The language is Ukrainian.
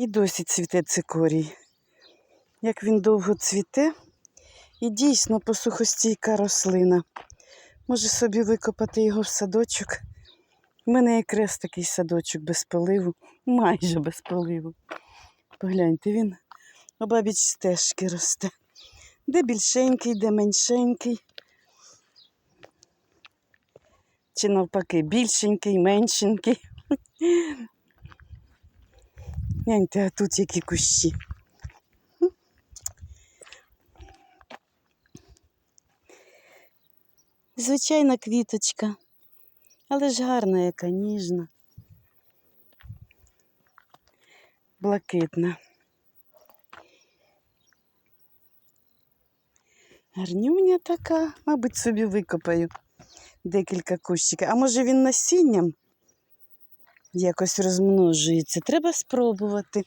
І досі цвіте цикорій. Як він довго цвіте, і дійсно посухостійка рослина. Може собі викопати його в садочок. У мене якраз такий садочок без поливу, майже без поливу. Погляньте, він обабіч стежки росте. Де більшенький, де меншенький. Чи навпаки, більшенький, меншенький. Гляньте, а тут які кущі. Звичайна квіточка, але ж гарна яка, ніжна. Блакитна. Гарнюня така, мабуть, собі викопаю декілька кущиків. А може він насінням якось розмножується? Треба спробувати.